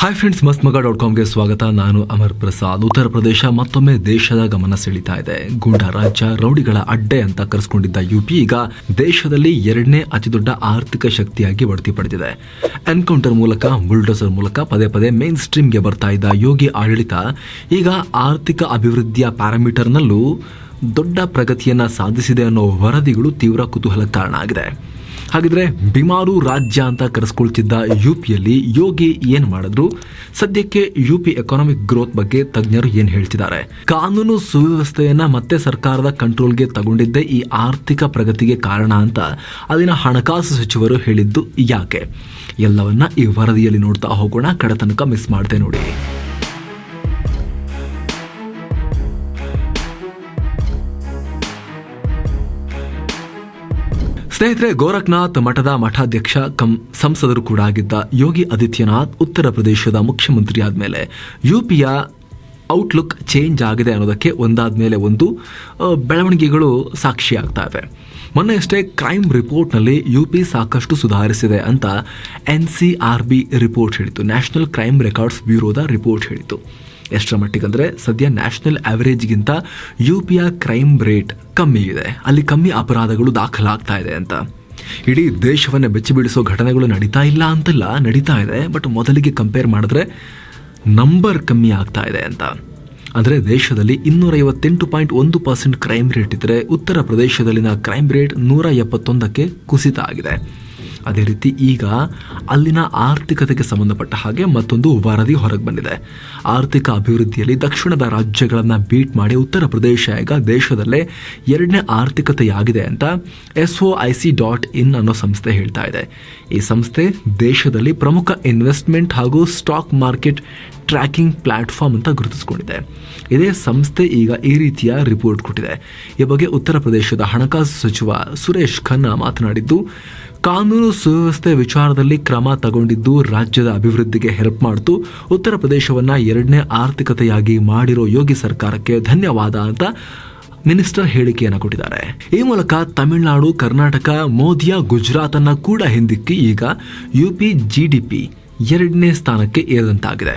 Hi friends ಮಸ್ತ್ ಮಗ dot ಕಾಮ್ಗೆ ಸ್ವಾಗತ. ನಾನು ಅಮರ್ ಪ್ರಸಾದ್. ಉತ್ತರ ಪ್ರದೇಶ ಮತ್ತೊಮ್ಮೆ ದೇಶದ ಗಮನ ಸೆಳೀತಾ ಇದೆ. ಗೂಂಡಾ ರಾಜ್ಯ, ರೌಡಿಗಳ ಅಡ್ಡೆ ಅಂತ ಕರೆಸ್ಕೊಂಡಿದ್ದ ಯುಪಿ ಈಗ ದೇಶದಲ್ಲಿ ಎರಡನೇ ಅತಿ ದೊಡ್ಡ ಆರ್ಥಿಕ ಶಕ್ತಿಯಾಗಿ ಬಡ್ತಿ ಪಡೆದಿದೆ. ಎನ್ಕೌಂಟರ್ ಮೂಲಕ ಬುಲ್ಡೋಸರ್ ಮೂಲಕ ಪದೇ ಪದೇ ಮೇನ್ ಸ್ಟ್ರೀಮ್ಗೆ ಬರ್ತಾ ಇದ್ದ ಯೋಗಿ ಆಡಳಿತ ಈಗ ಆರ್ಥಿಕ ಅಭಿವೃದ್ಧಿಯ ಪ್ಯಾರಾಮೀಟರ್ನಲ್ಲೂ ದೊಡ್ಡ ಪ್ರಗತಿಯನ್ನು ಸಾಧಿಸಿದೆ ಅನ್ನೋ ವರದಿಗಳು ತೀವ್ರ ಕುತೂಹಲ ಕಾರಣ ಆಗಿದೆ. ಹಾಗಿದ್ರೆ ಬಿಮಾರು ರಾಜ್ಯ ಅಂತ ಕರೆಸ್ಕೊಳ್ತಿದ್ದ ಯು ಪಿಯಲ್ಲಿ ಯೋಗಿ ಏನ್ ಮಾಡಿದ್ರು? ಸದ್ಯಕ್ಕೆ ಯು ಪಿ ಎಕಾನಮಿಕ್ ಗ್ರೋತ್ ಬಗ್ಗೆ ತಜ್ಞರು ಏನ್ ಹೇಳ್ತಿದ್ದಾರೆ? ಕಾನೂನು ಸುವ್ಯವಸ್ಥೆಯನ್ನ ಮತ್ತೆ ಸರ್ಕಾರದ ಕಂಟ್ರೋಲ್ಗೆ ತಗೊಂಡಿದ್ದೇ ಈ ಆರ್ಥಿಕ ಪ್ರಗತಿಗೆ ಕಾರಣ ಅಂತ ಅಲ್ಲಿನ ಹಣಕಾಸು ಸಚಿವರು ಹೇಳಿದ್ದು ಯಾಕೆ? ಎಲ್ಲವನ್ನ ಈ ವರದಿಯಲ್ಲಿ ನೋಡ್ತಾ ಹೋಗೋಣ. ಕಡತನಕ ಮಿಸ್ ಮಾಡದೆ ನೋಡಿ. ಸ್ನೇಹಿತರೆ, ಗೋರಖ್ನಾಥ್ ಮಠದ ಮಠಾಧ್ಯಕ್ಷ ಕಂ ಸಂಸದರು ಕೂಡ ಆಗಿದ್ದ ಯೋಗಿ ಆದಿತ್ಯನಾಥ್ ಉತ್ತರ ಪ್ರದೇಶದ ಮುಖ್ಯಮಂತ್ರಿ ಆದಮೇಲೆ ಯುಪಿಯ ಔಟ್ಲುಕ್ ಚೇಂಜ್ ಆಗಿದೆ ಅನ್ನೋದಕ್ಕೆ ಒಂದಾದ ಮೇಲೆ ಒಂದು ಬೆಳವಣಿಗೆಗಳು ಸಾಕ್ಷಿಯಾಗ್ತಾ ಇವೆ. ಮೊನ್ನೆ ಅಷ್ಟೇ ಕ್ರೈಮ್ ರಿಪೋರ್ಟ್ನಲ್ಲಿ ಯು ಪಿ ಸಾಕಷ್ಟು ಸುಧಾರಿಸಿದೆ ಅಂತ N C R B report ಹೇಳಿತ್ತು ನ್ಯಾಷನಲ್ ಕ್ರೈಮ್ ರೆಕಾರ್ಡ್ಸ್ ಬ್ಯೂರೋದ ರಿಪೋರ್ಟ್ ಹೇಳಿತು ಎಷ್ಟರ ಮಟ್ಟಿಗಂದ್ರೆ ಸದ್ಯ ನ್ಯಾಷನಲ್ ಆವರೇಜ್ಗಿಂತ ಯು ಪಿಯ ಕ್ರೈಮ್ ರೇಟ್ ಕಮ್ಮಿ ಇದೆ. ಅಲ್ಲಿ ಕಮ್ಮಿ ಅಪರಾಧಗಳು ದಾಖಲಾಗ್ತಾ ಇದೆ ಅಂತ. ಇಡೀ ದೇಶವನ್ನು ಬೆಚ್ಚಿ ಬೀಳಿಸೋ ಘಟನೆಗಳು ನಡೀತಾ ಇಲ್ಲ ಅಂತಲ್ಲ, ನಡೀತಾ ಇದೆ, ಬಟ್ ಮೊದಲಿಗೆ ಕಂಪೇರ್ ಮಾಡಿದ್ರೆ ನಂಬರ್ ಕಮ್ಮಿ ಆಗ್ತಾ ಇದೆ ಅಂತ. ಅಂದರೆ ದೇಶದಲ್ಲಿ ಇನ್ನೂರೈವತ್ತೆಂಟು ಪಾಯಿಂಟ್ ಒಂದು ಪರ್ಸೆಂಟ್ ಕ್ರೈಮ್ ರೇಟ್ ಇದ್ದರೆ ಉತ್ತರ ಪ್ರದೇಶದಲ್ಲಿನ ಕ್ರೈಮ್ ರೇಟ್ ನೂರ ಎಪ್ಪತ್ತೊಂದಕ್ಕೆ ಕುಸಿತ ಆಗಿದೆ. ಅದೇ ರೀತಿ ಈಗ ಅಲ್ಲಿನ ಆರ್ಥಿಕತೆಗೆ ಸಂಬಂಧಪಟ್ಟ ಹಾಗೆ ಮತ್ತೊಂದು ವರದಿ ಹೊರಗೆ ಬಂದಿದೆ. ಆರ್ಥಿಕ ಅಭಿವೃದ್ಧಿಯಲ್ಲಿ ದಕ್ಷಿಣದ ರಾಜ್ಯಗಳನ್ನು ಬೀಟ್ ಮಾಡಿ ಉತ್ತರ ಪ್ರದೇಶ ಈಗ ದೇಶದಲ್ಲೇ ಎರಡನೇ ಆರ್ಥಿಕತೆಯಾಗಿದೆ ಅಂತ S O I C dot in ಅನ್ನೋ ಸಂಸ್ಥೆ ಹೇಳ್ತಾ ಇದೆ. ಈ ಸಂಸ್ಥೆ ದೇಶದಲ್ಲಿ ಪ್ರಮುಖ ಇನ್ವೆಸ್ಟ್ಮೆಂಟ್ ಹಾಗೂ ಸ್ಟಾಕ್ ಮಾರ್ಕೆಟ್ ಟ್ರ್ಯಾಕಿಂಗ್ ಪ್ಲಾಟ್ಫಾರ್ಮ್ ಅಂತ ಗುರುತಿಸಿಕೊಂಡಿದೆ. ಇದೇ ಸಂಸ್ಥೆ ಈಗ ಈ ರೀತಿಯ ರಿಪೋರ್ಟ್ ಕೊಟ್ಟಿದೆ. ಈ ಬಗ್ಗೆ ಉತ್ತರ ಪ್ರದೇಶದ ಹಣಕಾಸು ಸಚಿವ ಸುರೇಶ್ ಖನ್ನಾ ಮಾತನಾಡಿದ್ದು ಕಾನೂನು ಸುವ್ಯವಸ್ಥೆ ವಿಚಾರದಲ್ಲಿ ಕ್ರಮ ತಗೊಂಡಿದ್ದು ರಾಜ್ಯದ ಅಭಿವೃದ್ಧಿಗೆ ಹೆಲ್ಪ್ ಮಾಡ್ತು. ಉತ್ತರ ಪ್ರದೇಶವನ್ನ ಎರಡನೇ ಆರ್ಥಿಕತೆಯಾಗಿ ಮಾಡಿರೋ ಯೋಗಿ ಸರ್ಕಾರಕ್ಕೆ ಧನ್ಯವಾದ ಅಂತ ಮಿನಿಸ್ಟರ್ ಹೇಳಿಕೆಯನ್ನು ಕೊಟ್ಟಿದ್ದಾರೆ. ಈ ಮೂಲಕ ತಮಿಳುನಾಡು, ಕರ್ನಾಟಕ, ಮೋದಿಯ ಗುಜರಾತ್ ಅನ್ನ ಕೂಡ ಹಿಂದಿಕ್ಕಿ ಈಗ ಯು ಪಿ ಜಿಡಿಪಿ ಎರಡನೇ ಸ್ಥಾನಕ್ಕೆ ಏರಿದಂತಾಗಿದೆ.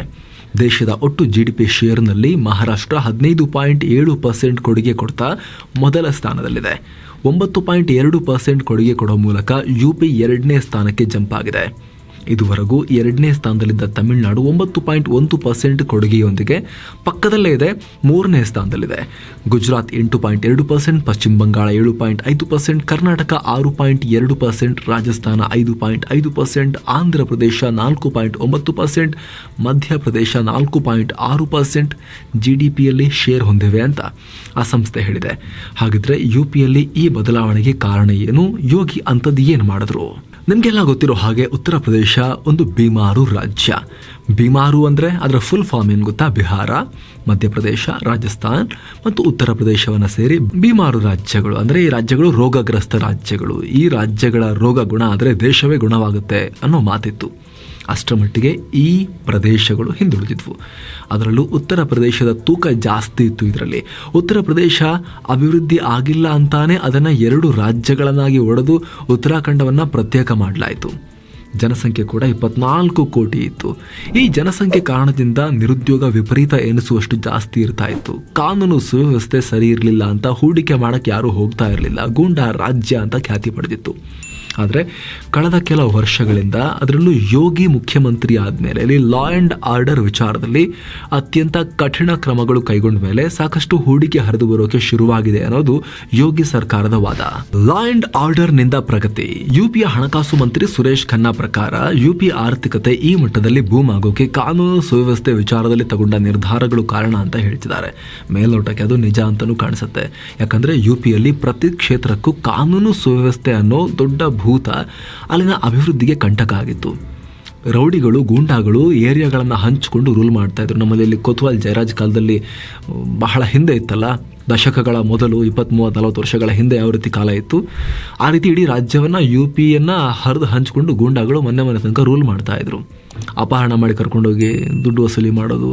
ದೇಶದ ಒಟ್ಟು ಜಿಡಿಪಿ ಶೇರ್ನಲ್ಲಿ ಮಹಾರಾಷ್ಟ್ರ ಹದಿನೈದು ಪಾಯಿಂಟ್ ಏಳು ಪರ್ಸೆಂಟ್ ಕೊಡುಗೆ ಕೊಡ್ತಾ ಮೊದಲ ಸ್ಥಾನದಲ್ಲಿದೆ. ಒಂಬತ್ತು ಪಾಯಿಂಟ್ ಎರಡು ಪರ್ಸೆಂಟ್ ಕೊಡುಗೆ ಕೊಡೋ ಮೂಲಕ ಯುಪಿ ಎರಡನೇ ಸ್ಥಾನಕ್ಕೆ ಜಂಪ್ ಆಗಿದೆ. ಇದುವರೆಗೂ ಎರಡನೇ ಸ್ಥಾನದಲ್ಲಿದ್ದ ತಮಿಳುನಾಡು ಒಂಬತ್ತು ಪಾಯಿಂಟ್ ಒಂದು ಪರ್ಸೆಂಟ್ ಕೊಡುಗೆಯೊಂದಿಗೆ ಪಕ್ಕದಲ್ಲೇ ಇದೆ, ಮೂರನೇ ಸ್ಥಾನದಲ್ಲಿದೆ. ಗುಜರಾತ್ ಎಂಟು ಪಾಯಿಂಟ್ ಎರಡು ಪರ್ಸೆಂಟ್, ಪಶ್ಚಿಮ ಬಂಗಾಳ ಏಳು ಪಾಯಿಂಟ್ ಐದು ಪರ್ಸೆಂಟ್, ಕರ್ನಾಟಕ ಆರು ಪಾಯಿಂಟ್ ಎರಡು ಪರ್ಸೆಂಟ್, ರಾಜಸ್ಥಾನ ಐದು ಪಾಯಿಂಟ್ ಐದು ಪರ್ಸೆಂಟ್ ಆಂಧ್ರ ಪ್ರದೇಶ ನಾಲ್ಕು ಪಾಯಿಂಟ್ ಒಂಬತ್ತು ಪರ್ಸೆಂಟ್, ಮಧ್ಯಪ್ರದೇಶ ನಾಲ್ಕು ಪಾಯಿಂಟ್ ಆರು ಪರ್ಸೆಂಟ್ ಜಿ ಡಿ ಪಿಯಲ್ಲಿ ಶೇರ್ ಹೊಂದಿವೆ ಅಂತ ಆ ಸಂಸ್ಥೆ ಹೇಳಿದೆ. ಹಾಗಿದ್ರೆ ಯು ಪಿಯಲ್ಲಿ ಈ ಬದಲಾವಣೆಗೆ ಕಾರಣ ಏನು? ಯೋಗಿ ಅಂಥದ್ದು ಏನು ಮಾಡಿದ್ರು? ನಿಮಗೆಲ್ಲ ಗೊತ್ತಿರೋ ಹಾಗೆ ಉತ್ತರ ಪ್ರದೇಶ ಒಂದು ಬಿಮಾರು ರಾಜ್ಯ. ಬಿಮಾರು ಅಂದರೆ ಅದರ ಫುಲ್ ಫಾರ್ಮ್ ಏನು ಗೊತ್ತಾ? ಬಿಹಾರ, ಮಧ್ಯಪ್ರದೇಶ, ರಾಜಸ್ಥಾನ್ ಮತ್ತು ಉತ್ತರ ಪ್ರದೇಶವನ್ನು ಸೇರಿ ಬಿಮಾರು ರಾಜ್ಯಗಳು. ಅಂದರೆ ಈ ರಾಜ್ಯಗಳು ರೋಗಗ್ರಸ್ತ ರಾಜ್ಯಗಳು. ಈ ರಾಜ್ಯಗಳ ರೋಗ ಗುಣ ಆದರೆ ದೇಶವೇ ಗುಣವಾಗುತ್ತೆ ಅನ್ನೋ ಮಾತಿತ್ತು. ಅಷ್ಟರ ಮಟ್ಟಿಗೆ ಈ ಪ್ರದೇಶಗಳು ಹಿಂದುಳಿದಿದ್ವು. ಅದರಲ್ಲೂ ಉತ್ತರ ಪ್ರದೇಶದ ತೂಕ ಜಾಸ್ತಿ ಇತ್ತು ಇದರಲ್ಲಿ. ಉತ್ತರ ಪ್ರದೇಶ ಅಭಿವೃದ್ಧಿ ಆಗಿಲ್ಲ ಅಂತಾನೆ ಅದನ್ನು ಎರಡು ರಾಜ್ಯಗಳನ್ನಾಗಿ ಒಡೆದು ಉತ್ತರಾಖಂಡವನ್ನು ಪ್ರತ್ಯೇಕ ಮಾಡಲಾಯಿತು. ಜನಸಂಖ್ಯೆ ಕೂಡ ಇಪ್ಪತ್ನಾಲ್ಕು ಕೋಟಿ ಇತ್ತು. ಈ ಜನಸಂಖ್ಯೆ ಕಾರಣದಿಂದ ನಿರುದ್ಯೋಗ ವಿಪರೀತ ಎನಿಸುವಷ್ಟು ಜಾಸ್ತಿ ಇರ್ತಾ ಇತ್ತು. ಕಾನೂನು ಸುವ್ಯವಸ್ಥೆ ಸರಿ ಇರಲಿಲ್ಲ ಅಂತ ಹೂಡಿಕೆ ಮಾಡಕ್ಕೆ ಯಾರೂ ಹೋಗ್ತಾ ಇರಲಿಲ್ಲ. ಗೂಂಡ ರಾಜ್ಯ ಅಂತ ಖ್ಯಾತಿ ಪಡೆದಿತ್ತು. ಆದರೆ ಕಳೆದ ಕೆಲವು ವರ್ಷಗಳಿಂದ ಅದರಲ್ಲೂ ಯೋಗಿ ಮುಖ್ಯಮಂತ್ರಿ ಆದಮೇಲೆ, ಇಲ್ಲಿ ಲಾ ಆ್ಯಂಡ್ ಆರ್ಡರ್ ವಿಚಾರದಲ್ಲಿ ಅತ್ಯಂತ ಕಠಿಣ ಕ್ರಮಗಳು ಕೈಗೊಂಡ ಮೇಲೆ ಸಾಕಷ್ಟು ಹೂಡಿಕೆ ಹರಿದು ಬರೋಕೆ ಶುರುವಾಗಿದೆ ಅನ್ನೋದು ಯೋಗಿ ಸರ್ಕಾರದ ವಾದ. ಲಾ ಆ್ಯಂಡ್ ಆರ್ಡರ್ನಿಂದ ಪ್ರಗತಿ. ಯುಪಿಯ ಹಣಕಾಸು ಮಂತ್ರಿ ಸುರೇಶ್ ಖನ್ನಾ ಪ್ರಕಾರ, ಯುಪಿ ಆರ್ಥಿಕತೆ ಈ ಮಟ್ಟದಲ್ಲಿ ಬೂಮ್ ಆಗೋಕೆ ಕಾನೂನು ಸುವ್ಯವಸ್ಥೆ ವಿಚಾರದಲ್ಲಿ ತಗೊಂಡ ನಿರ್ಧಾರಗಳು ಕಾರಣ ಅಂತ ಹೇಳ್ತಿದ್ದಾರೆ. ಮೇಲ್ನೋಟಕ್ಕೆ ಅದು ನಿಜ ಅಂತಲೂ ಕಾಣಿಸುತ್ತೆ. ಯಾಕಂದರೆ ಯುಪಿಯಲ್ಲಿ ಪ್ರತಿ ಕ್ಷೇತ್ರಕ್ಕೂ ಕಾನೂನು ಸುವ್ಯವಸ್ಥೆ ಅನ್ನೋ ದೊಡ್ಡ ಭೂತ ಅಲ್ಲಿನ ಅಭಿವೃದ್ಧಿಗೆ ಕಂಟಕ ಆಗಿತ್ತು. ರೌಡಿಗಳು, ಗೂಂಡಾಗಳು ಏರಿಯಾಗಳನ್ನು ಹಂಚಿಕೊಂಡು ರೂಲ್ ಮಾಡ್ತಾಯಿದ್ರು ನಮ್ಮಲ್ಲಿ ಕೊತ್ವಾಲ್ ಜಯರಾಜ್ ಕಾಲದಲ್ಲಿ ಬಹಳ ಹಿಂದೆ ಇತ್ತಲ್ಲ? ದಶಕಗಳ ಮೊದಲು ಇಪ್ಪತ್ತ್ ಮೂವತ್ತು ನಲವತ್ತು ವರ್ಷಗಳ ಹಿಂದೆ ಯಾವ ರೀತಿ ಕಾಲ ಇತ್ತು? ಆ ರೀತಿ ಇಡೀ ರಾಜ್ಯವನ್ನು ಯು ಪಿಯನ್ನು ಹರಿದು ಹಂಚಿಕೊಂಡು ಗೂಂಡಾಗಳು ಮೊನ್ನೆ ಮೊನ್ನೆ ತನಕ ರೂಲ್ ಮಾಡ್ತಾ ಇದ್ರು. ಅಪಹರಣ ಮಾಡಿ ಕರ್ಕೊಂಡೋಗಿ ದುಡ್ಡು ವಸೂಲಿ ಮಾಡೋದು,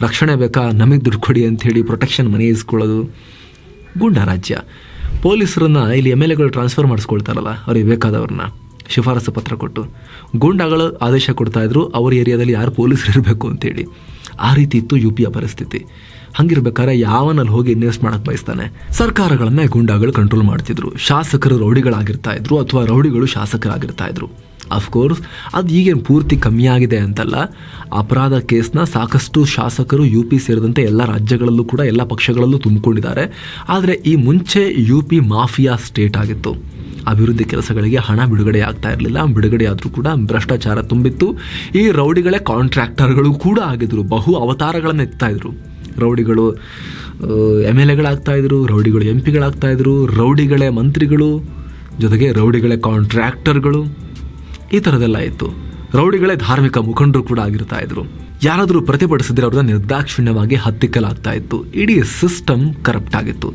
ರಕ್ಷಣೆ ಬೇಕಾ? ನಮಗೆ ದುಡ್ಡು ಕೊಡಿ ಅಂಥೇಳಿ ಪ್ರೊಟೆಕ್ಷನ್ ಮನೆ ಇಸ್ಕೊಳ್ಳೋದು. ಗೂಂಡಾ ರಾಜ್ಯ. ಪೊಲೀಸರನ್ನ ಇಲ್ಲಿ ಎಂ ಎಲ್ ಎಗಳು ಟ್ರಾನ್ಸ್ಫರ್ ಮಾಡಿಸ್ಕೊಳ್ತಾರಲ್ಲ, ಅವ್ರಿಗೆ ಬೇಕಾದವ್ರನ್ನ ಶಿಫಾರಸು ಪತ್ರ ಕೊಟ್ಟು. ಗೂಂಡಾಗಳು ಆದೇಶ ಕೊಡ್ತಾ ಇದ್ರು, ಅವ್ರ ಏರಿಯಾದಲ್ಲಿ ಯಾರು ಪೊಲೀಸರು ಇರಬೇಕು ಅಂತೇಳಿ ಆ ರೀತಿ ಇತ್ತು ಯು ಪಿಯ ಪರಿಸ್ಥಿತಿ. ಹಂಗಿರ್ಬೇಕಾದ್ರೆ ಯಾವನಲ್ಲಿ ಹೋಗಿ ಇನ್ವೆಸ್ಟ್ ಮಾಡೋಕ್ಕೆ ಬಯಸ್ತಾನೆ? ಸರ್ಕಾರಗಳನ್ನೇ ಗೂಂಡಾಗಳು ಕಂಟ್ರೋಲ್ ಮಾಡ್ತಿದ್ರು. ಶಾಸಕರು ರೌಡಿಗಳಾಗಿರ್ತಾ ಇದ್ರು, ಅಥವಾ ರೌಡಿಗಳು ಶಾಸಕರಾಗಿರ್ತಾ ಇದ್ರು. ಅಫ್ಕೋರ್ಸ್ ಅದು ಈಗೇನು ಪೂರ್ತಿ ಕಮ್ಮಿಯಾಗಿದೆ ಅಂತಲ್ಲ, ಅಪರಾಧ ಕೇಸ್ನ ಸಾಕಷ್ಟು ಶಾಸಕರು ಯು ಪಿ ಸೇರಿದಂತೆ ಎಲ್ಲ ರಾಜ್ಯಗಳಲ್ಲೂ ಕೂಡ, ಎಲ್ಲ ಪಕ್ಷಗಳಲ್ಲೂ ತುಂಬಿಕೊಂಡಿದ್ದಾರೆ. ಆದರೆ ಈ ಮುಂಚೆ ಯು ಪಿ ಮಾಫಿಯಾ ಸ್ಟೇಟ್ ಆಗಿತ್ತು. ಅಭಿವೃದ್ಧಿ ಕೆಲಸಗಳಿಗೆ ಹಣ ಬಿಡುಗಡೆ ಆಗ್ತಾ ಇರಲಿಲ್ಲ, ಬಿಡುಗಡೆ ಆದರೂ ಕೂಡ ಭ್ರಷ್ಟಾಚಾರ ತುಂಬಿತ್ತು. ಈ ರೌಡಿಗಳೇ ಕಾಂಟ್ರಾಕ್ಟರ್ಗಳು ಕೂಡ ಆಗಿದ್ರು, ಬಹು ಅವತಾರಗಳನ್ನು ಎತ್ತಾಯಿದ್ರು ರೌಡಿಗಳು ಎಂ ಎಲ್ ಎಗಳಾಗ್ತಾಯಿದ್ರು ರೌಡಿಗಳು ಎಂ ಪಿಗಳಾಗ್ತಾಯಿದ್ರು ರೌಡಿಗಳೇ ಮಂತ್ರಿಗಳು, ಜೊತೆಗೆ ರೌಡಿಗಳೇ ಕಾಂಟ್ರಾಕ್ಟರ್ಗಳು. ಈ ಥರದೆಲ್ಲ ಇತ್ತು. ರೌಡಿಗಳೇ ಧಾರ್ಮಿಕ ಮುಖಂಡರು ಕೂಡ ಆಗಿರ್ತಾ ಇದ್ರು. ಯಾರಾದರೂ ಪ್ರತಿಭಟಿಸಿದ್ರೆ ಅವ್ರನ್ನ ನಿರ್ದಾಕ್ಷಿಣ್ಯವಾಗಿ ಹತ್ತಿಕ್ಕಲಾಗ್ತಾ ಇತ್ತು. ಇಡೀ ಸಿಸ್ಟಮ್ ಕರಪ್ಟ್ ಆಗಿತ್ತು.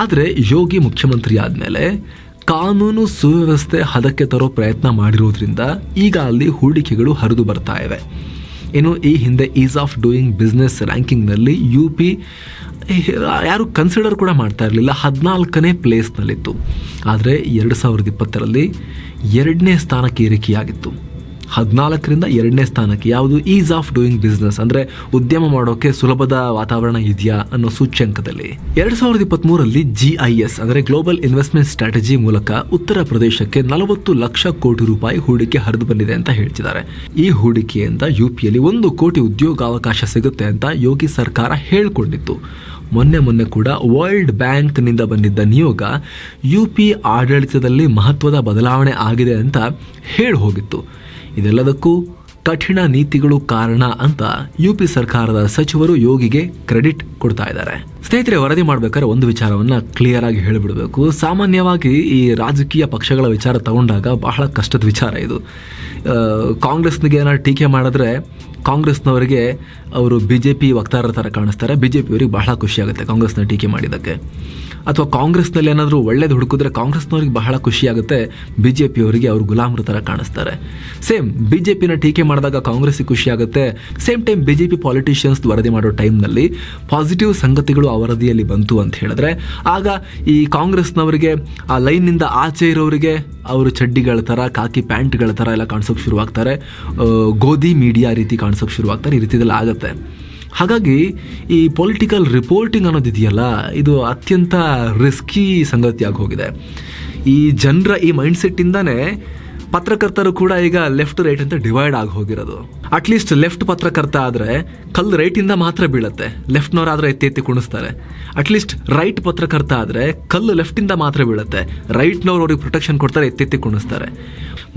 ಆದರೆ ಯೋಗಿ ಮುಖ್ಯಮಂತ್ರಿ ಆದಮೇಲೆ ಕಾನೂನು ಸುವ್ಯವಸ್ಥೆ ಹದಕ್ಕೆ ತರೋ ಪ್ರಯತ್ನ ಮಾಡಿರೋದ್ರಿಂದ ಈಗ ಅಲ್ಲಿ ಹೂಡಿಕೆಗಳು ಹರಿದು ಬರ್ತಾ ಇವೆ. ಇನ್ನು ಈ ಹಿಂದೆ ಈಸ್ ಆಫ್ ಡೂಯಿಂಗ್ ಬಿಸ್ನೆಸ್ ರ್ಯಾಂಕಿಂಗ್ನಲ್ಲಿ ಯು ಪಿ ಯಾರು ಕನ್ಸಿಡರ್ ಕೂಡ ಮಾಡ್ತಾ ಇರಲಿಲ್ಲ. ಹದಿನಾಲ್ಕನೇ ಪ್ಲೇಸ್ನಲ್ಲಿತ್ತು ಆದರೆ ಎರಡು ಸಾವಿರದ ಇಪ್ಪತ್ತರಲ್ಲಿ ಎರಡನೇ ಸ್ಥಾನಕ್ಕೆ ಏರಿಕೆಯಾಗಿತ್ತು ಹದಿನಾಲ್ಕರಿಂದ ಎರಡನೇ ಸ್ಥಾನಕ್ಕೆ ಯಾವುದು ಈಸ್ ಆಫ್ ಡೂಯಿಂಗ್ ಬಿಸ್ನೆಸ್ ಅಂದರೆ ಉದ್ಯಮ ಮಾಡೋಕ್ಕೆ ಸುಲಭದ ವಾತಾವರಣ ಇದೆಯಾ ಅನ್ನೋ ಸೂಚ್ಯಂಕದಲ್ಲಿ. ಎರಡು ಸಾವಿರದ ಇಪ್ಪತ್ತ್ಮೂರರಲ್ಲಿ ಜಿ ಐ ಎಸ್ ಅಂದರೆ ಗ್ಲೋಬಲ್ ಇನ್ವೆಸ್ಟ್ಮೆಂಟ್ ಸ್ಟ್ರಾಟಜಿ ಮೂಲಕ ಉತ್ತರ ಪ್ರದೇಶಕ್ಕೆ ನಲವತ್ತು ಲಕ್ಷ ಕೋಟಿ ರೂಪಾಯಿ ಹೂಡಿಕೆ ಹರಿದು ಬಂದಿದೆ ಅಂತ ಹೇಳ್ತಿದ್ದಾರೆ. ಈ ಹೂಡಿಕೆಯಿಂದ ಯು ಪಿಯಲ್ಲಿ ಒಂದು ಕೋಟಿ ಉದ್ಯೋಗಾವಕಾಶ ಸಿಗುತ್ತೆ ಅಂತ ಯೋಗಿ ಸರ್ಕಾರ ಹೇಳ್ಕೊಂಡಿತ್ತು. ಮೊನ್ನೆ ಮೊನ್ನೆ ಕೂಡ ವರ್ಲ್ಡ್ ಬ್ಯಾಂಕ್ನಿಂದ ಬಂದಿದ್ದ ನಿಯೋಗ ಯು ಪಿ ಆಡಳಿತದಲ್ಲಿ ಮಹತ್ವದ ಬದಲಾವಣೆ ಆಗಿದೆ ಅಂತ ಹೇಳಿ ಹೋಗಿತ್ತು. ಇದೆಲ್ಲದಕ್ಕೂ ಕಠಿಣ ನೀತಿಗಳು ಕಾರಣ ಅಂತ ಯು ಪಿ ಸರ್ಕಾರದ ಸಚಿವರು ಯೋಗಿಗೆ ಕ್ರೆಡಿಟ್ ಕೊಡ್ತಾ ಇದ್ದಾರೆ. ಸ್ನೇಹಿತರೆ, ವರದಿ ಮಾಡಬೇಕಾದ್ರೆ ಒಂದು ವಿಚಾರವನ್ನು ಕ್ಲಿಯರ್ ಆಗಿ ಹೇಳಿಬಿಡಬೇಕು. ಸಾಮಾನ್ಯವಾಗಿ ಈ ರಾಜಕೀಯ ಪಕ್ಷಗಳ ವಿಚಾರ ತಗೊಂಡಾಗ ಬಹಳ ಕಷ್ಟದ ವಿಚಾರ ಇದು. ಕಾಂಗ್ರೆಸ್ನಿಗೆ ಏನಾದ್ರು ಟೀಕೆ ಮಾಡಿದ್ರೆ ಕಾಂಗ್ರೆಸ್ನವರಿಗೆ ಅವರು ಬಿ ಜೆ ಪಿ ವಕ್ತಾರರ ಥರ ಕಾಣಿಸ್ತಾರೆ. ಬಿ ಜೆ ಪಿಯವರಿಗೆ ಬಹಳ ಖುಷಿಯಾಗುತ್ತೆ ಕಾಂಗ್ರೆಸ್ನ ಟೀಕೆ ಮಾಡಿದ್ದಕ್ಕೆ. ಅಥವಾ ಕಾಂಗ್ರೆಸ್ನಲ್ಲಿ ಏನಾದರೂ ಒಳ್ಳೇದು ಹುಡುಕಿದ್ರೆ ಕಾಂಗ್ರೆಸ್ನವ್ರಿಗೆ ಬಹಳ ಖುಷಿಯಾಗುತ್ತೆ ಬಿ ಜೆ ಪಿಯವರಿಗೆ ಅವರು ಗುಲಾಮರ ಥರ ಕಾಣಿಸ್ತಾರೆ. ಸೇಮ್ ಬಿ ಜೆ ಪಿನ ಟೀಕೆ ಮಾಡಿದಾಗ ಕಾಂಗ್ರೆಸ್ಸಿಗೆ ಖುಷಿಯಾಗುತ್ತೆ same time B J P politicians ವರದಿ ಮಾಡೋ ಟೈಮ್ನಲ್ಲಿ ಪಾಸಿಟಿವ್ ಸಂಗತಿಗಳು ವರದಿಯಲ್ಲಿ ಬಂತು ಅಂತ ಹೇಳಿದ್ರೆ, ಆಗ ಈ ಕಾಂಗ್ರೆಸ್ನವರಿಗೆ, ಆ ಲೈನ್ನಿಂದ ಆಚೆ ಇರೋರಿಗೆ ಅವರು ಚಡ್ಡಿಗಳ ಥರ ಕಾಕಿ ಪ್ಯಾಂಟ್ಗಳ ಥರ ಎಲ್ಲ ಕಾಣಿಸೋಕೆ ಶುರುವಾಗ್ತಾರೆ. ಗೋಧಿ ಮೀಡಿಯಾ ರೀತಿ ಕಾಣಿಸೋಕೆ ಶುರುವಾಗ್ತಾರೆ, ಈ ರೀತಿದೆಲ್ಲ ಆಗುತ್ತೆ. ಹಾಗಾಗಿ ಈ ಪೊಲಿಟಿಕಲ್ ರಿಪೋರ್ಟಿಂಗ್ ಅನ್ನೋದಿದೆಯಲ್ಲ ಇದು ಅತ್ಯಂತ ರಿಸ್ಕಿ ಸಂಗತಿಯಾಗಿ ಹೋಗಿದೆ. ಈ ಜನರ ಈ ಮೈಂಡ್ಸೆಟ್ಟಿಂದಾನೇ ಪತ್ರಕರ್ತರು ಕೂಡ ಈಗ ಲೆಫ್ಟ್ ರೈಟ್ ಅಂತ ಡಿವೈಡ್ ಆಗಿ ಹೋಗಿರೋದು. ಅಟ್ಲೀಸ್ಟ್ ಲೆಫ್ಟ್ ಪತ್ರಕರ್ತ ಆದರೆ ಕಲ್ಲು ರೈಟಿಂದ ಮಾತ್ರ ಬೀಳುತ್ತೆ. ಲೆಫ್ಟ್ನವರಾದರೆ ಎತ್ತಿ ಎತ್ತಿ ಕುಣಿಸ್ತಾರೆ. ಅಟ್ಲೀಸ್ಟ್ ರೈಟ್ ಪತ್ರಕರ್ತ ಆದರೆ ಕಲ್ಲು ಲೆಫ್ಟಿಂದ ಮಾತ್ರ ಬೀಳುತ್ತೆ. ರೈಟ್ನವ್ರು ಅವ್ರಿಗೆ ಪ್ರೊಟೆಕ್ಷನ್ ಕೊಡ್ತಾರೆ, ಎತ್ತಿ ಎತ್ತಿ ಕುಣಿಸ್ತಾರೆ.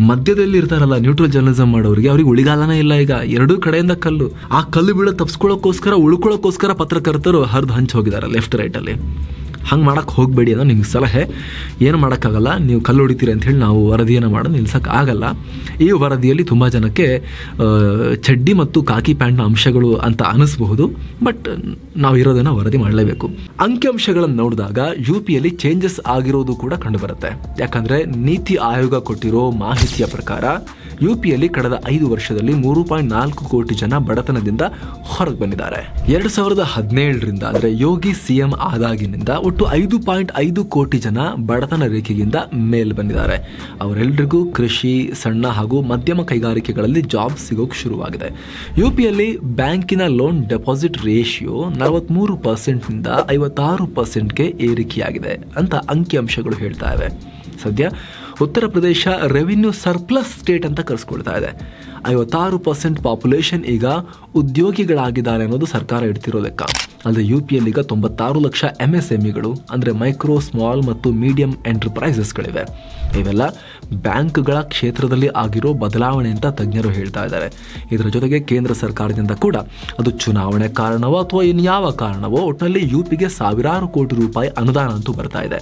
ಮಧ್ಯದಲ್ಲಿ ಇರ್ತಾರಲ್ಲ ನ್ಯೂಟ್ರಲ್ ಜರ್ನಲಿಸಮ್ ಮಾಡೋರಿಗೆ ಅವ್ರಿಗೆ ಉಳಿಗಾಲನೇ ಇಲ್ಲ ಈಗ. ಎರಡೂ ಕಡೆಯಿಂದ ಕಲ್ಲು. ಆ ಕಲ್ಲು ಬೀಳೋ ತಪ್ಸ್ಕೊಳ್ಳೋಕ್ಕೋಸ್ಕರ, ಉಳ್ಕೊಳ್ಳೋಕ್ಕೋಸ್ಕರ ಪತ್ರಕರ್ತರು ಹರಿದು ಹಂಚಿ ಹೋಗಿದ್ದಾರೆ ಲೆಫ್ಟ್ ರೈಟಲ್ಲಿ ಹಂಗೆ ಮಾಡೋಕ್ಕೆ ಹೋಗಬೇಡಿ ಅನ್ನೋ ನಿಮ್ಗೆ ಸಲಹೆ. ಏನು ಮಾಡೋಕ್ಕಾಗಲ್ಲ, ನೀವು ಕಲ್ಲು ಹೊಡಿತೀರಿ ಅಂತ ಹೇಳಿ ನಾವು ವರದಿಯನ್ನು ಮಾಡೋದು ಆಗಲ್ಲ. ಈ ವರದಿಯಲ್ಲಿ ತುಂಬ ಜನಕ್ಕೆ ಚಡ್ಡಿ ಮತ್ತು ಕಾಕಿ ಪ್ಯಾಂಟ್ನ ಅಂಶಗಳು ಅಂತ ಅನಿಸ್ಬಹುದು, ಬಟ್ ನಾವು ಇರೋದನ್ನು ವರದಿ ಮಾಡಲೇಬೇಕು. ಅಂಕಿಅಂಶಗಳನ್ನು ನೋಡಿದಾಗ ಯು ಪಿಯಲ್ಲಿ ಚೇಂಜಸ್ ಆಗಿರೋದು ಕೂಡ ಕಂಡುಬರುತ್ತೆ. ಯಾಕಂದರೆ ನೀತಿ ಆಯೋಗ ಕೊಟ್ಟಿರೋ ಮಾಹಿತಿಯ ಪ್ರಕಾರ ಯು ಪಿಯಲ್ಲಿ ಕಳೆದ ಐದು ವರ್ಷದಲ್ಲಿ ಮೂರು ಪಾಯಿಂಟ್ ನಾಲ್ಕು ಕೋಟಿ ಜನ ಬಡತನದಿಂದ ಹೊರಗೆ ಬಂದಿದ್ದಾರೆ. ಎರಡ್ ಸಾವಿರದ ಹದಿನೇಳರಿಂದ ಅಂದ್ರೆ ಯೋಗಿ ಸಿಎಂ ಆದಾಗಿನಿಂದ ಒಟ್ಟು ಐದು ಪಾಯಿಂಟ್ ಐದು ಕೋಟಿ ಜನ ಬಡತನ ರೇಖೆಗಿಂತ ಮೇಲ್ ಬಂದಿದ್ದಾರೆ. ಅವರೆಲ್ಲರಿಗೂ ಕೃಷಿ, ಸಣ್ಣ ಹಾಗೂ ಮಧ್ಯಮ ಕೈಗಾರಿಕೆಗಳಲ್ಲಿ ಜಾಬ್ ಸಿಗೋಕೆ ಶುರುವಾಗಿದೆ. ಯುಪಿಯಲ್ಲಿ ಬ್ಯಾಂಕಿನ ಲೋನ್ ಡೆಪಾಸಿಟ್ ರೇಷಿಯೋ ನಲವತ್ಮೂರು ಪರ್ಸೆಂಟ್ನಿಂದ ಐವತ್ತಾರು ಪರ್ಸೆಂಟ್ಗೆ ಏರಿಕೆಯಾಗಿದೆ ಅಂತ ಅಂಕಿಅಂಶಗಳು ಹೇಳ್ತಾ ಇವೆ. ಸದ್ಯ Uttar Pradesh revenue surplus state ಅಂತ ಕರೆಸ್ಕೊಳ್ತಾ ಇದೆ. ಐವತ್ತಾರು ಪರ್ಸೆಂಟ್ ಪಾಪ್ಯುಲೇಷನ್ ಈಗ ಉದ್ಯೋಗಿಗಳಾಗಿದ್ದಾರೆ ಅನ್ನೋದು ಸರ್ಕಾರ ಇಡ್ತಿರೋ ಲೆಕ್ಕ ಅಂದರೆ ಯು ಪಿ ಈಗ ತೊಂಬತ್ತಾರು ಲಕ್ಷ ಎಂ ಎಸ್ ಎಂ ಇಗಳು ಅಂದರೆ ಮೈಕ್ರೋ ಸ್ಮಾಲ್ ಮತ್ತು ಮೀಡಿಯಂ ಎಂಟರ್ಪ್ರೈಸಸ್ಗಳಿವೆ ಇವೆಲ್ಲ ಬ್ಯಾಂಕ್ಗಳ ಕ್ಷೇತ್ರದಲ್ಲಿ ಆಗಿರೋ ಬದಲಾವಣೆ ಅಂತ ತಜ್ಞರು ಹೇಳ್ತಾ ಇದ್ದಾರೆ. ಇದರ ಜೊತೆಗೆ ಕೇಂದ್ರ ಸರ್ಕಾರದಿಂದ ಕೂಡ ಅದು ಚುನಾವಣೆ ಕಾರಣವೋ ಅಥವಾ ಇನ್ಯಾವ ಕಾರಣವೋ ಒಟ್ಟಿನಲ್ಲಿ ಯು ಪಿಗೆ ಸಾವಿರಾರು ಕೋಟಿ ರೂಪಾಯಿ ಅನುದಾನ ಅಂತೂ ಬರ್ತಾ ಇದೆ.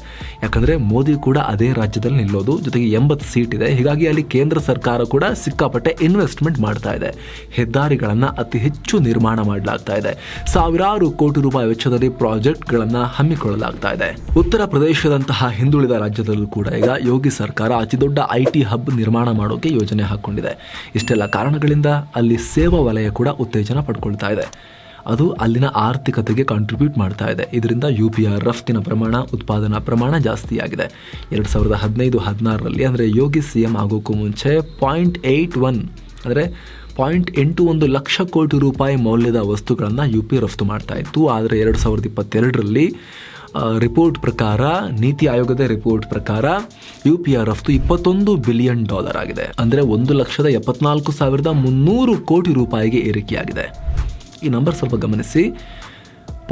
ಯಾಕಂದರೆ ಮೋದಿ ಕೂಡ ಅದೇ ರಾಜ್ಯದಲ್ಲಿ ನಿಲ್ಲೋದು, ಜೊತೆಗೆ ಎಂಬತ್ತು ಸೀಟ್ ಇದೆ. ಹೀಗಾಗಿ ಅಲ್ಲಿ ಕೇಂದ್ರ ಸರ್ಕಾರ ಕೂಡ ಸಿಕ್ಕಾಪಟ್ಟೆ ಇನ್ವೆಸ್ಟ್ಮೆಂಟ್ ಮಾಡ್ತಾ ಇದೆ. ಹೆದ್ದಾರಿಗಳನ್ನು ಅತಿ ಹೆಚ್ಚು ನಿರ್ಮಾಣ ಮಾಡಲಾಗ್ತಾ ಇದೆ. ಸಾವಿರಾರು ಕೋಟಿ ರೂಪಾಯಿ ವೆಚ್ಚದಲ್ಲಿ ಪ್ರಾಜೆಕ್ಟ್ಗಳನ್ನು ಹಮ್ಮಿಕೊಳ್ಳಲಾಗ್ತಾ ಇದೆ. ಉತ್ತರ ಪ್ರದೇಶದಂತಹ ಹಿಂದುಳಿದ ರಾಜ್ಯದಲ್ಲೂ ಕೂಡ ಈಗ ಯೋಗಿ ಸರ್ಕಾರ ಅತಿದೊಡ್ಡ ಐ ಟಿ ಹಬ್ ನಿರ್ಮಾಣ ಮಾಡೋಕೆ ಯೋಜನೆ ಹಾಕ್ಕೊಂಡಿದೆ. ಇಷ್ಟೆಲ್ಲ ಕಾರಣಗಳಿಂದ ಅಲ್ಲಿ ಸೇವಾ ವಲಯ ಕೂಡ ಉತ್ತೇಜನ ಪಡ್ಕೊಳ್ತಾ ಇದೆ. ಅದು ಅಲ್ಲಿನ ಆರ್ಥಿಕತೆಗೆ ಕಾಂಟ್ರಿಬ್ಯೂಟ್ ಮಾಡ್ತಾ ಇದೆ. ಇದರಿಂದ ಯು ಪಿ ಆರ್ ರಫ್ತಿನ ಪ್ರಮಾಣ, ಉತ್ಪಾದನಾ ಪ್ರಮಾಣ ಜಾಸ್ತಿಯಾಗಿದೆ. ಎರಡು ಸಾವಿರದ ಹದಿನೈದು, ಹದಿನಾರರಲ್ಲಿ ಅಂದರೆ ಯೋಗಿ ಸಿ ಎಂ ಆಗೋಕ್ಕೂ ಮುಂಚೆ ಪಾಯಿಂಟ್ ಏಯ್ಟ್ ಒನ್ ಅಂದರೆ ಪಾಯಿಂಟ್ ಎಂಟು ಒಂದು ಲಕ್ಷ ಕೋಟಿ ರೂಪಾಯಿ ಮೌಲ್ಯದ ವಸ್ತುಗಳನ್ನು ಯು ಪಿ ರಫ್ತು ಮಾಡ್ತಾ ಇತ್ತು. ಆದರೆ ಎರಡು ಸಾವಿರದ ಇಪ್ಪತ್ತೆರಡರಲ್ಲಿ ರಿಪೋರ್ಟ್ ಪ್ರಕಾರ, ನೀತಿ ಆಯೋಗದ ರಿಪೋರ್ಟ್ ಪ್ರಕಾರ ಯು ಪಿ ಆರ್ ರಫ್ತು ಇಪ್ಪತ್ತೊಂದು ಬಿಲಿಯನ್ ಡಾಲರ್ ಆಗಿದೆ. ಅಂದರೆ ಒಂದು ಲಕ್ಷದ ಎಪ್ಪತ್ನಾಲ್ಕು ಸಾವಿರದ ಮುನ್ನೂರು ಕೋಟಿ ರೂಪಾಯಿಗೆ ಏರಿಕೆಯಾಗಿದೆ. ಈ ನಂಬರ್ ಸ್ವಲ್ಪ ಗಮನಿಸಿ.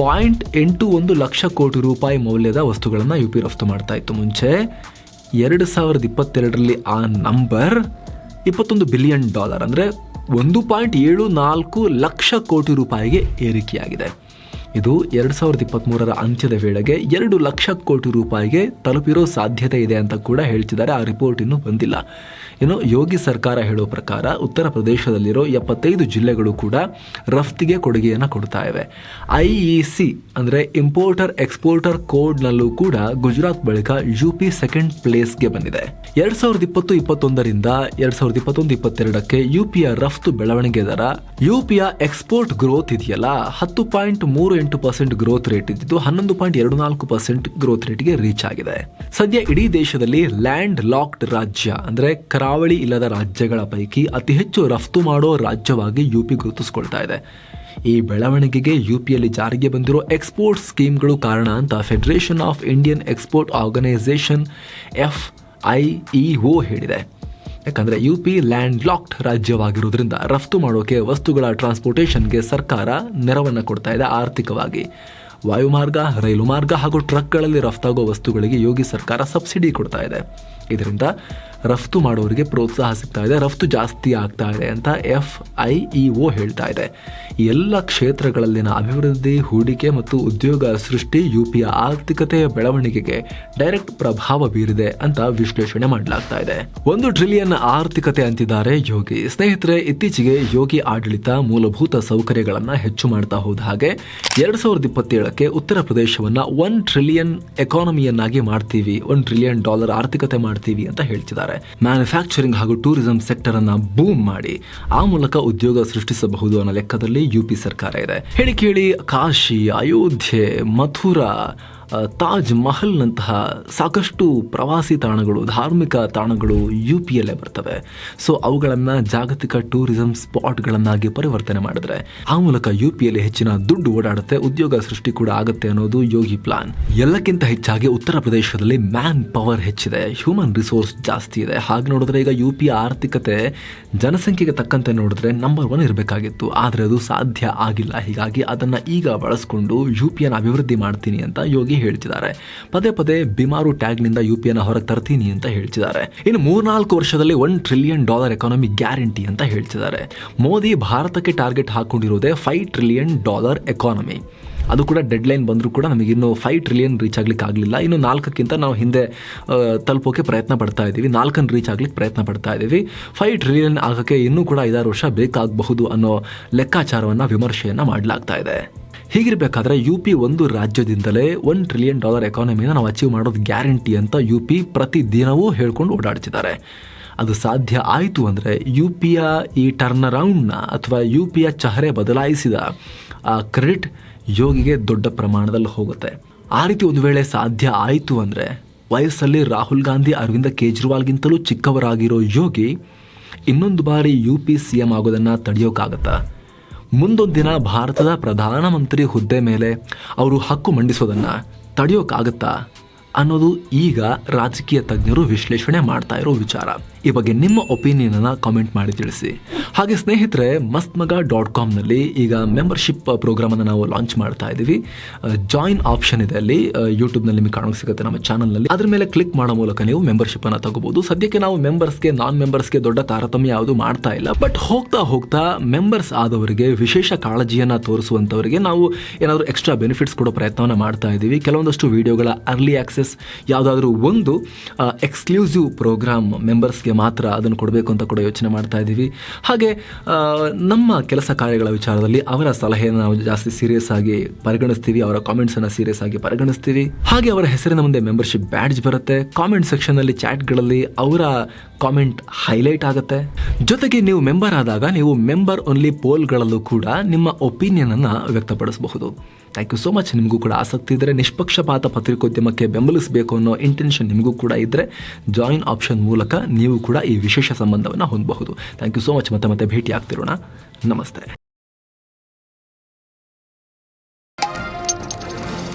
ಪಾಯಿಂಟ್ ಎಂಟು ಒಂದು ಲಕ್ಷ ಕೋಟಿ ರೂಪಾಯಿ ಮೌಲ್ಯದ ವಸ್ತುಗಳನ್ನು ಯು ಪಿ ರಫ್ತು ಮಾಡ್ತಾ ಇತ್ತು ಮುಂಚೆ. ಎರಡು ಸಾವಿರದ ಇಪ್ಪತ್ತೆರಡರಲ್ಲಿ ಆ ನಂಬರ್ ಇಪ್ಪತ್ತೊಂದು ಬಿಲಿಯನ್ ಡಾಲರ್ ಅಂದರೆ ಒಂದು ಪಾಯಿಂಟ್ ಏಳು ನಾಲ್ಕು ಲಕ್ಷ ಕೋಟಿ ರೂಪಾಯಿಗೆ ಏರಿಕೆಯಾಗಿದೆ. ಇದು ಎರಡ್ ಸಾವಿರದ ಇಪ್ಪತ್ತ್ಮೂರರ ಅಂತ್ಯದ ವೇಳೆಗೆ ಎರಡು ಲಕ್ಷ ಕೋಟಿ ರೂಪಾಯಿಗೆ ತಲುಪಿರೋ ಸಾಧ್ಯತೆ ಇದೆ ಅಂತ ಕೂಡ ಹೇಳ್ತಿದ್ದಾರೆ. ಆ ರಿಪೋರ್ಟ್ ಇನ್ನೂ ಬಂದಿಲ್ಲ. ಇನ್ನು ಯೋಗಿ ಸರ್ಕಾರ ಹೇಳೋ ಪ್ರಕಾರ ಉತ್ತರ ಪ್ರದೇಶದಲ್ಲಿರೋ ಎಪ್ಪತ್ತೈದು ಜಿಲ್ಲೆಗಳು ಕೂಡ ರಫ್ತಿಗೆ ಕೊಡುಗೆಯನ್ನು ಕೊಡ್ತಾ ಇವೆ. ಐ ಇ ಸಿ ಅಂದರೆ ಇಂಪೋರ್ಟರ್ ಎಕ್ಸ್ಪೋರ್ಟರ್ ಕೋಡ್ನಲ್ಲೂ ಕೂಡ ಗುಜರಾತ್ ಬಳಿಕ ಯು ಪಿ ಸೆಕೆಂಡ್ ಪ್ಲೇಸ್ಗೆ ಬಂದಿದೆ. ಎರಡ್ ಸಾವಿರದ ಇಪ್ಪತ್ತು ಇಪ್ಪತ್ತೊಂದರಿಂದ ಎರಡ್ ಸಾವಿರದ ಇಪ್ಪತ್ತೊಂದು ಇಪ್ಪತ್ತೆರಡಕ್ಕೆ ಯು ಪಿಯ ರಫ್ತು ಬೆಳವಣಿಗೆ ದರ ಯು ಪಿಯ ಎಕ್ಸ್ಪೋರ್ಟ್ ಗ್ರೋತ್ ಇದೆಯಲ್ಲ? ಹತ್ತು ಪಾಯಿಂಟ್ ಮೂರು ಎಂಟು ಪರ್ಸೆಂಟ್ ಗ್ರೋತ್ ರೇಟ್ ಇದ್ದಿದ್ದು ಹನ್ನೊಂದು ಪಾಯಿಂಟ್ ಎರಡು ನಾಲ್ಕು ಪರ್ಸೆಂಟ್ ಗ್ರೋತ್ ರೇಟ್ಗೆ ರೀಚ್ ಆಗಿದೆ. ಸದ್ಯ ಇಡೀ ದೇಶದಲ್ಲಿ ಲ್ಯಾಂಡ್ ಲಾಕ್ಡ್ ರಾಜ್ಯ ಅಂದ್ರೆ ಕರಾವಳಿ ಇಲ್ಲದ ರಾಜ್ಯಗಳ ಪೈಕಿ ಅತಿ ಹೆಚ್ಚು ರಫ್ತು ಮಾಡೋ ರಾಜ್ಯವಾಗಿ ಯುಪಿ ಗುರುತಿಸಿಕೊಳ್ತಾ ಇದೆ. ಈ ಬೆಳವಣಿಗೆಗೆ ಯುಪಿಯಲ್ಲಿ ಜಾರಿಗೆ ಬಂದಿರೋ ಎಕ್ಸ್ಪೋರ್ಟ್ ಸ್ಕೀಮ್ಗಳು ಕಾರಣ ಅಂತ federation of Indian export organisation F I E ಹೇಳಿದೆ. ಯಾಕಂದ್ರೆ ಯು ಪಿ ಲ್ಯಾಂಡ್ ಲಾಕ್ಡ್ ರಾಜ್ಯವಾಗಿರುವುದರಿಂದ ರಫ್ತು ಮಾಡೋಕೆ ವಸ್ತುಗಳ ಟ್ರಾನ್ಸ್ಪೋರ್ಟೇಷನ್ಗೆ ಸರ್ಕಾರ ನೆರವನ್ನು ಕೊಡ್ತಾ ಇದೆ ಆರ್ಥಿಕವಾಗಿ. ವಾಯುಮಾರ್ಗ, ರೈಲು ಮಾರ್ಗ ಹಾಗೂ ಟ್ರಕ್ಗಳಲ್ಲಿ ರಫ್ತಾಗೋ ವಸ್ತುಗಳಿಗೆ ಯೋಗಿ ಸರ್ಕಾರ ಸಬ್ಸಿಡಿ ಕೊಡ್ತಾ ಇದೆ. ಇದರಿಂದ ರಫ್ತು ಮಾಡೋರಿಗೆ ಪ್ರೋತ್ಸಾಹ ಸಿಗ್ತಾ ಇದೆ, ರಫ್ತು ಜಾಸ್ತಿ ಆಗ್ತಾ ಇದೆ ಅಂತ ಎಫ್ ಐ ಇ ಒ ಹೇಳ್ತಾ ಇದೆ. ಎಲ್ಲ ಕ್ಷೇತ್ರಗಳಲ್ಲಿನ ಅಭಿವೃದ್ಧಿ, ಹೂಡಿಕೆ ಮತ್ತು ಉದ್ಯೋಗ ಸೃಷ್ಟಿ ಯುಪಿಯ ಆರ್ಥಿಕತೆಯ ಬೆಳವಣಿಗೆಗೆ ಡೈರೆಕ್ಟ್ ಪ್ರಭಾವ ಬೀರಿದೆ ಅಂತ ವಿಶ್ಲೇಷಣೆ ಮಾಡಲಾಗ್ತಾ ಇದೆ. ಒಂದು ಟ್ರಿಲಿಯನ್ ಆರ್ಥಿಕತೆ ಅಂತಿದ್ದಾರೆ ಯೋಗಿ. ಸ್ನೇಹಿತರೆ, ಇತ್ತೀಚೆಗೆ ಯೋಗಿ ಆಡಳಿತ ಮೂಲಭೂತ ಸೌಕರ್ಯಗಳನ್ನು ಹೆಚ್ಚು ಮಾಡ್ತಾ ಹೋದ ಹಾಗೆ ಎರಡ್ ಸಾವಿರದ ಇಪ್ಪತ್ತೇಳಕ್ಕೆ ಉತ್ತರ ಪ್ರದೇಶವನ್ನ ಒನ್ ಟ್ರಿಲಿಯನ್ ಎಕಾನಮಿಯನ್ನಾಗಿ ಮಾಡ್ತೀವಿ ಒನ್ ಟ್ರಿಲಿಯನ್ ಡಾಲರ್ ಆರ್ಥಿಕತೆ ಮಾಡ್ತೀವಿ ಅಂತ ಹೇಳ್ತಿದ್ದಾರೆ. ಮ್ಯಾನುಫ್ಯಾಕ್ಚರಿಂಗ್ ಹಾಗೂ ಟೂರಿಸಂ ಸೆಕ್ಟರ್ ಅನ್ನ ಬೂಮ್ ಮಾಡಿ, ಆ ಮೂಲಕ ಉದ್ಯೋಗ ಸೃಷ್ಟಿಸಬಹುದು ಅನ್ನೋ ಲೆಕ್ಕದಲ್ಲಿ ಯುಪಿ ಸರ್ಕಾರ ಇದೆ. ಹೇಳಿ ಕೇಳಿ, ಕಾಶಿ, ಅಯೋಧ್ಯೆ, ಮಥುರಾ ತಾಜ್ ಮಹಲ್ನಂತಹ ಸಾಕಷ್ಟು ಪ್ರವಾಸಿ ತಾಣಗಳು, ಧಾರ್ಮಿಕ ತಾಣಗಳು ಯು ಪಿಯಲ್ಲೇ ಬರ್ತವೆ. ಸೊ ಅವುಗಳನ್ನು ಜಾಗತಿಕ ಟೂರಿಸಂ ಸ್ಪಾಟ್ಗಳನ್ನಾಗಿ ಪರಿವರ್ತನೆ ಮಾಡಿದ್ರೆ, ಆ ಮೂಲಕ ಯು ಪಿಯಲ್ಲಿ ಹೆಚ್ಚಿನ ದುಡ್ಡು ಓಡಾಡುತ್ತೆ, ಉದ್ಯೋಗ ಸೃಷ್ಟಿ ಕೂಡ ಆಗುತ್ತೆ ಅನ್ನೋದು ಯೋಗಿ ಪ್ಲಾನ್ ಎಲ್ಲಕ್ಕಿಂತ ಹೆಚ್ಚಾಗಿ ಉತ್ತರ ಪ್ರದೇಶದಲ್ಲಿ ಮ್ಯಾನ್ ಪವರ್ ಹೆಚ್ಚಿದೆ ಹ್ಯೂಮನ್ ರಿಸೋರ್ಸ್ ಜಾಸ್ತಿ ಇದೆ. ಹಾಗೆ ನೋಡಿದ್ರೆ ಈಗ ಯು ಪಿಯ ಆರ್ಥಿಕತೆ ಜನಸಂಖ್ಯೆಗೆ ತಕ್ಕಂತೆ ನೋಡಿದ್ರೆ ನಂಬರ್ ಒನ್ ಇರಬೇಕಾಗಿತ್ತು. ಆದರೆ ಅದು ಸಾಧ್ಯ ಆಗಿಲ್ಲ. ಹೀಗಾಗಿ ಅದನ್ನು ಈಗ ಬಳಸ್ಕೊಂಡು ಯು ಪಿಯನ್ನು ಅಭಿವೃದ್ಧಿ ಮಾಡ್ತೀನಿ ಅಂತ ಯೋಗಿ ಹೇಳ್ತಿದ್ದಾರೆ ಪದೇ ಪದೇ ಬಿಮಾರು ಟ್ಯಾಗ್ನಿಂದ ಯು ಪಿಯನ್ನು ಹೊರಗೆ ತರ್ತೀನಿ ಅಂತ ಹೇಳ್ತಿದ್ದಾರೆ. ಇನ್ನು ಮೂರ್ನಾಲ್ಕು ವರ್ಷದಲ್ಲಿ one trillion dollar economy guarantee ಅಂತ ಹೇಳ್ತಿದ್ದಾರೆ. ಮೋದಿ ಭಾರತಕ್ಕೆ ಟಾರ್ಗೆಟ್ ಹಾಕೊಂಡಿರೋದೇ ಫೈವ್ ಟ್ರಿಲಿಯನ್ ಡಾಲರ್ ಎಕಾನಮಿ ಅದು ಕೂಡ ಡೆಡ್ಲೈನ್ ಬಂದರೂ ಕೂಡ ನಮಗೆ ಇನ್ನು ಫೈವ್ ಟ್ರಿಲಿಯನ್ ರೀಚ್ ಆಗ್ಲಿಕ್ಕೆ ಆಗಲಿಲ್ಲ. ಇನ್ನು ನಾಲ್ಕಕ್ಕಿಂತ ನಾವು ಹಿಂದೆ ತಲುಪೋಕೆ ಪ್ರಯತ್ನ ಪಡ್ತಾ ಇದ್ದೀವಿ. ನಾಲ್ಕನ್ನು ರೀಚ್ ಆಗ್ಲಿಕ್ಕೆ ಪ್ರಯತ್ನ ಪಡ್ತಾ ಇದ್ದೀವಿ. ಫೈವ್ ಟ್ರಿಲಿಯನ್ ಆಗೋಕ್ಕೆ ಇನ್ನೂ ಕೂಡ ಐದಾರು ವರ್ಷ ಬೇಕಾಗಬಹುದು ಅನ್ನೋ ಲೆಕ್ಕಾಚಾರವನ್ನು, ವಿಮರ್ಶೆಯನ್ನು ಮಾಡಲಾಗ್ತಾ ಇದೆ. ಹೀಗಿರಬೇಕಾದ್ರೆ ಯು ಪಿ ಒಂದು ರಾಜ್ಯದಿಂದಲೇ ಒನ್ ಟ್ರಿಲಿಯನ್ ಡಾಲರ್ ಎಕಾನಮಿನ ನಾವು ಅಚೀವ್ ಮಾಡೋದು ಗ್ಯಾರಂಟಿ ಅಂತ ಯು ಪಿ ಪ್ರತಿ ದಿನವೂ ಹೇಳ್ಕೊಂಡು ಓಡಾಡ್ತಿದ್ದಾರೆ. ಅದು ಸಾಧ್ಯ ಆಯಿತು ಅಂದರೆ ಯು ಪಿಯ ಈ ಟರ್ನ್ ಅರೌಂಡ್ನ ಅಥವಾ ಯು ಪಿಯ ಚಹರೆ ಬದಲಾಯಿಸಿದ ಆ ಕ್ರೆಡಿಟ್ ಯೋಗಿಗೆ ದೊಡ್ಡ ಪ್ರಮಾಣದಲ್ಲಿ ಹೋಗುತ್ತೆ. ಆ ರೀತಿ ಒಂದು ವೇಳೆ ಸಾಧ್ಯ ಆಯಿತು ಅಂದರೆ ವಯಸ್ಸಲ್ಲಿ ರಾಹುಲ್ ಗಾಂಧಿ, ಅರವಿಂದ ಕೇಜ್ರಿವಾಲ್ಗಿಂತಲೂ ಚಿಕ್ಕವರಾಗಿರೋ ಯೋಗಿ ಇನ್ನೊಂದು ಬಾರಿ ಯು ಪಿ ಸಿ ಎಂ ಆಗೋದನ್ನು ತಡೆಯೋಕ್ಕಾಗತ್ತಾ ಮುಂದೊಂದು ದಿನ ಭಾರತದ ಪ್ರಧಾನಮಂತ್ರಿ ಹುದ್ದೆ ಮೇಲೆ ಅವರು ಹಕ್ಕು ಮಂಡಿಸೋದನ್ನು ತಡೆಯೋಕ್ಕಾಗತ್ತಾ ಅನ್ನೋದು ಈಗ ರಾಜಕೀಯ ತಜ್ಞರು ವಿಶ್ಲೇಷಣೆ ಮಾಡ್ತಾ ಇರೋ ವಿಚಾರ. ಈ ಬಗ್ಗೆ ನಿಮ್ಮ ಒಪಿನಿಯನ್ ಅನ್ನ ಕಾಮೆಂಟ್ ಮಾಡಿ ತಿಳಿಸಿ. ಹಾಗೆ ಸ್ನೇಹಿತರೆ ಮಸ್ತ್ ಮಗ ಡಾಟ್ ಕಾಮ್ನಲ್ಲಿ ಈಗ ಮೆಂಬರ್ಶಿಪ್ ಪ್ರೋಗ್ರಾಮನ್ನು ನಾವು ಲಾಂಚ್ ಮಾಡ್ತಾ ಇದ್ದೀವಿ ಜಾಯಿನ್ ಆಪ್ಷನ್ ಇದೆ ಅಲ್ಲಿ. ಯೂಟ್ಯೂಬ್ನಲ್ಲಿ ನಿಮಗೆ ಕಾಣೋಕೆ ಸಿಗುತ್ತೆ ನಮ್ಮ ಚಾನಲ್ನಲ್ಲಿ. ಅದ್ರ ಮೇಲೆ ಕ್ಲಿಕ್ ಮಾಡೋ ಮೂಲಕ ನೀವು ಮೆಂಬರ್ಶಿಪ್ಪನ್ನು ತಗೋಬಹುದು ಸದ್ಯಕ್ಕೆ ನಾವು ಮೆಂಬರ್ಸ್ಗೆ ನಾನ್ ಮೆಂಬರ್ಸ್ಗೆ ದೊಡ್ಡ ತಾರತಮ್ಯ ಯಾವುದು ಮಾಡ್ತಾ ಇಲ್ಲ. ಬಟ್ ಹೋಗ್ತಾ ಹೋಗ್ತಾ ಮೆಂಬರ್ಸ್ ಆದವರಿಗೆ, ವಿಶೇಷ ಕಾಳಜಿಯನ್ನ ತೋರಿಸುವಂತವರಿಗೆ ನಾವು ಏನಾದರೂ ಎಕ್ಸ್ಟ್ರಾ ಬೆನಿಫಿಟ್ಸ್ ಕೊಡೋ ಪ್ರಯತ್ನವನ್ನು ಮಾಡ್ತಾ ಇದ್ದೀವಿ ಕೆಲವೊಂದಷ್ಟು ವಿಡಿಯೋಗಳ ಅರ್ಲಿ ಆಕ್ಸೆಸ್ ಯಾವುದಾದ್ರೂ ಒಂದು ಎಕ್ಸ್ಕ್ಲೂಸಿವ್ ಪ್ರೋಗ್ರಾಮ್ ಮೆಂಬರ್ಸ್ಗೆ ಮೆಂಬರ್ಸ್ಗೆ ಮಾತ್ರ ಅದನ್ನು ಕೊಡಬೇಕು ಅಂತ ಕೂಡ ಯೋಚನೆ ಮಾಡ್ತಾ ಇದ್ದೀವಿ. ಹಾಗೆ ನಮ್ಮ ಕೆಲಸ ಕಾರ್ಯಗಳ ವಿಚಾರದಲ್ಲಿ ಅವರ ಸಲಹೆಯನ್ನು ನಾವು ಜಾಸ್ತಿ ಸೀರಿಯಸ್ ಆಗಿ ಪರಿಗಣಿಸ್ತೀವಿ, ಅವರ ಕಾಮೆಂಟ್ಸನ್ನು ಸೀರಿಯಸ್ ಆಗಿ ಪರಿಗಣಿಸ್ತೀವಿ. ಹಾಗೆ ಅವರ ಹೆಸರಿನ ಮುಂದೆ ಮೆಂಬರ್ಶಿಪ್ ಬ್ಯಾಡ್ಜ್ ಬರುತ್ತೆ. ಕಾಮೆಂಟ್ ಸೆಕ್ಷನಲ್ಲಿ ಚಾಟ್ಗಳಲ್ಲಿ ಅವರ ಕಾಮೆಂಟ್ ಹೈಲೈಟ್ ಆಗುತ್ತೆ. ಜೊತೆಗೆ ನೀವು ಮೆಂಬರ್ ಆದಾಗ ನೀವು ಮೆಂಬರ್ ಓನ್ಲಿ ಪೋಲ್ಗಳಲ್ಲೂ ಕೂಡ ನಿಮ್ಮ ಒಪಿನಿಯನ್ ಅನ್ನು ವ್ಯಕ್ತಪಡಿಸಬಹುದು. ಥ್ಯಾಂಕ್ ಯು ಸೋ ಮಚ್ ನಿಮಗೂ ಕೂಡ ಆಸಕ್ತಿ ಇದ್ದರೆ ನಿಷ್ಪಕ್ಷಪಾತ ಪತ್ರಿಕೋದ್ಯಮಕ್ಕೆ ಬೆಂಬಲಿಸಬೇಕು ಅನ್ನೋ ಇಂಟೆನ್ಷನ್ ನಿಮಗೂ ಕೂಡ ಇದ್ದರೆ ಜಾಯಿನ್ ಆಪ್ಷನ್ ಮೂಲಕ ನೀವು ಕೂಡ ಈ ವಿಶೇಷ ಸಂಬಂಧವನ್ನು ಹೊಂದಬಹುದು. ಥ್ಯಾಂಕ್ ಯು ಸೋ ಮಚ್ ಮತ್ತೆ ಮತ್ತೆ ಭೇಟಿ ಆಗ್ತಿರೋಣ ನಮಸ್ತೆ.